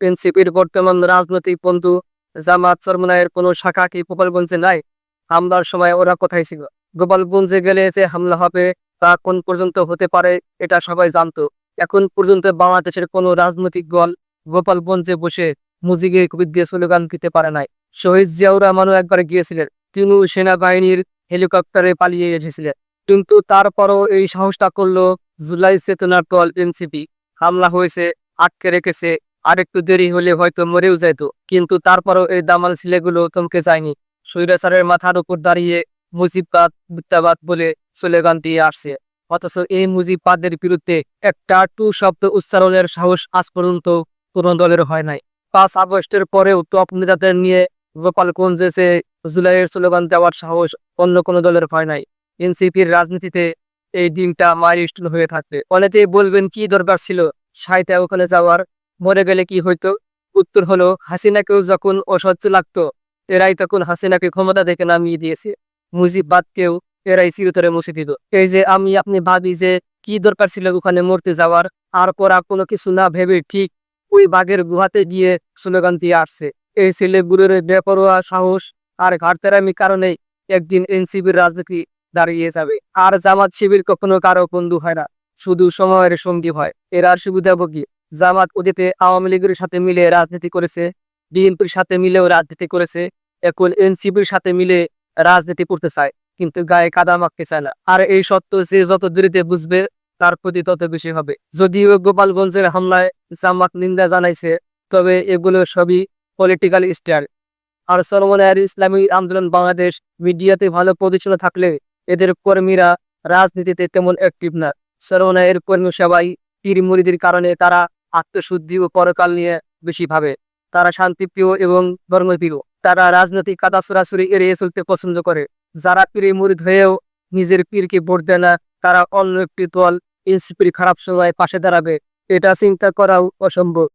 এনসিপির বর্তমান রাজনৈতিক বন্ধু, জামাত চরমনায়ের কোনো শাখা কি গোপালগঞ্জে নাই? হামলার সময় ওরা কোথায় ছিল? গোপালগঞ্জে গেলে যে হামলা হবে তা কোন পর্যন্ত হতে পারে, এটা সবাই জানতো। এখন পর্যন্ত বাংলাদেশের কোনো রাজনৈতিক দল গোপালগঞ্জে বসে মুজিগে কবির দিয়ে স্লোগান দিতে পারে নাই। শহীদ জিয়াউর রহমানও একবার গিয়েছিলেন। তিনি সেনাবাহিনীর হেলিকপ্টারে পালিয়ে এসেছিলেন। কিন্তু তারপরও এই সাহসটা করল জুলাই চেতনার দল এনসিপি। হামলা হয়েছে, আটকে রেখেছে আরেকটু দেরি হলে হয়তো মরেও যাইতো কিন্তু তারপরও এই দামাল ছেলেগুলো থমকে যায়নি। স্বৈরাচারের মাথার উপর দাঁড়িয়ে মুজিববাদ মিথ্যাবাদ বলে স্লোগান দিয়ে আসছে। অথচ এই মুজিববাদের বিরুদ্ধে একটা টু শব্দ উচ্চারণের সাহস আজ পর্যন্ত কোনো দলের হয় নাই। পাঁচ আগস্টের পরেও টপ নেতাদের নিয়ে গোপালগঞ্জে যে জুলাইয়ের স্লোগান দেওয়ার সাহস অন্য কোনো দলের হয় নাই। এনসিপির রাজনীতিতে এই দিনটা মাইলস্টোন হয়ে থাকবে। অনেকেই বলবেন, কি দরকার ছিল? সাইতে ওখানে যাওয়ার মরে গেলে কি হইতো? উত্তর হলো, হাসিনাকেও যখন অসহ্য লাগতো, এরাই তখন হাসিনাকে ক্ষমতা থেকে নামিয়ে দিয়েছে। মুজিববাদকেও এরাই চিরতরে মুছে দিল। এই যে আমি আপনি ভাবি যে কি দরকার ছিল ওখানে মরতে যাওয়ার, আর পরা কোনো কিছু না ভেবে ঠিক ওই বাঘের গুহাতে গিয়ে স্লোগান দিয়ে আসছে। এই ছেলেগুলোর বেপরোয়া সাহস আর ঘাটতেরামি কারণেই একদিন এনসিবির রাজনীতি দাঁড়িয়ে যাবে। আর জামাত শিবির কখনো কারও বন্ধু হয় না, শুধু সময়ের সঙ্গী হয়। এরা সুবিধাভোগী জামাত অতীতে আওয়ামী লীগের সাথে মিলে রাজনীতি করেছে, বিএনপির সাথে মিলেও রাজনীতি করেছে, এখন এনসিপির সাথে মিলে রাজনীতি করতে চায়, কিন্তু গায়ে কাদা মাখতে চায় না। আর এই সত্য যে যত দেরিতে বুঝবে, তার প্রতি তত বেশি হবে। যদিও গোপালগঞ্জের হামলায় জামাত নিন্দা জানাইছে, তবে এগুলো সবই পলিটিক্যাল স্টার আর সরমনায়ের ইসলামী আন্দোলন বাংলাদেশ মিডিয়াতে ভালো পজিশনে থাকলে এদের কর্মীরা রাজনীতিতে তেমন অ্যাক্টিভ না। সরমনায়ের কর্মী সবাই পীর মুরিদের কারণে তারা আত্মশুদ্ধি ও পরকাল নিয়ে বেশি ভাবে। তারা শান্তিপ্রিয় এবং ধর্মপ্রিয় তারা রাজনৈতিক কাদা সরাসরি এড়িয়ে চলতে পছন্দ করে। যারা পীরে মুরিদ হয়েও নিজের পীরকে ভোট দেয় না, তারা অন্য একটি দল এনসিপির খারাপ সময় পাশে দাঁড়াবে। এটা চিন্তা করাও অসম্ভব।